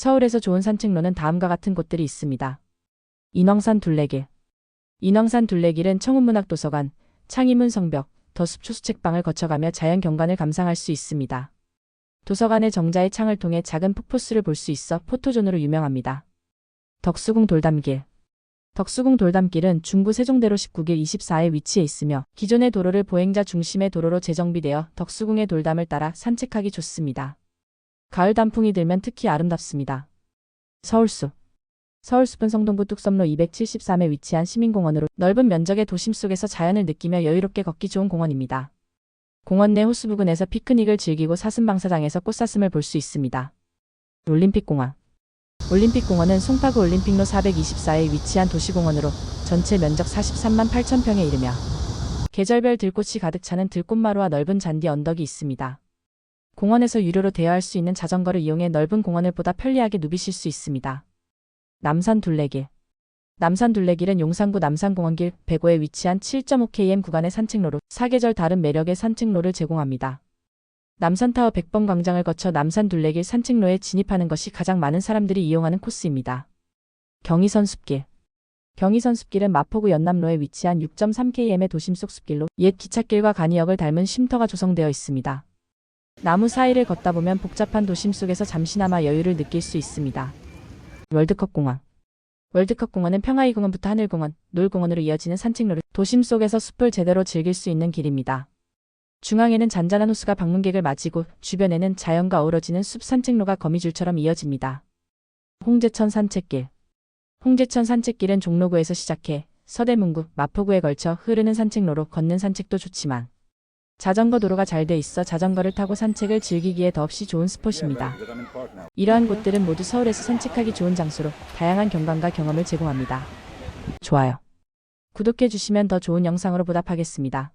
서울에서 좋은 산책로는 다음과 같은 곳들이 있습니다. 인왕산 둘레길. 인왕산 둘레길은 청운문학도서관, 창의문 성벽, 더숲 초수책방을 거쳐가며 자연 경관을 감상할 수 있습니다. 도서관의 정자의 창을 통해 작은 폭포수를 볼 수 있어 포토존으로 유명합니다. 덕수궁 돌담길. 덕수궁 돌담길은 중구 세종대로 19길 24에 위치해 있으며 기존의 도로를 보행자 중심의 도로로 재정비되어 덕수궁의 돌담을 따라 산책하기 좋습니다. 가을 단풍이 들면 특히 아름답습니다. 서울숲. 서울숲은 성동구 뚝섬로 273에 위치한 시민공원으로 넓은 면적의 도심 속에서 자연을 느끼며 여유롭게 걷기 좋은 공원입니다. 공원 내 호수 부근에서 피크닉을 즐기고 사슴방사장에서 꽃사슴을 볼 수 있습니다. 올림픽공원. 올림픽공원은 송파구 올림픽로 424에 위치한 도시공원으로 전체 면적 43만 8천 평에 이르며 계절별 들꽃이 가득 차는 들꽃마루와 넓은 잔디 언덕이 있습니다. 공원에서 유료로 대여할 수 있는 자전거를 이용해 넓은 공원을 보다 편리하게 누비실 수 있습니다. 남산 둘레길. 남산 둘레길은 용산구 남산공원길 105에 위치한 7.5km 구간의 산책로로 사계절 다른 매력의 산책로를 제공합니다. 남산타워 100번 광장을 거쳐 남산 둘레길 산책로에 진입하는 것이 가장 많은 사람들이 이용하는 코스입니다. 경의선 숲길. 경의선 숲길은 마포구 연남로에 위치한 6.3km의 도심 속 숲길로 옛 기찻길과 간이역을 닮은 쉼터가 조성되어 있습니다. 나무 사이를 걷다 보면 복잡한 도심 속에서 잠시나마 여유를 느낄 수 있습니다. 월드컵 공원. 월드컵 공원은 평화이 공원부터 하늘공원, 놀공원으로 이어지는 산책로를 도심 속에서 숲을 제대로 즐길 수 있는 길입니다. 중앙에는 잔잔한 호수가 방문객을 맞이고 주변에는 자연과 어우러지는 숲 산책로가 거미줄처럼 이어집니다. 홍제천 산책길. 홍제천 산책길은 종로구에서 시작해 서대문구, 마포구에 걸쳐 흐르는 산책로로 걷는 산책도 좋지만 자전거 도로가 잘 돼 있어 자전거를 타고 산책을 즐기기에 더없이 좋은 스폿입니다. 이러한 곳들은 모두 서울에서 산책하기 좋은 장소로 다양한 경관과 경험을 제공합니다. 좋아요. 구독해 주시면 더 좋은 영상으로 보답하겠습니다.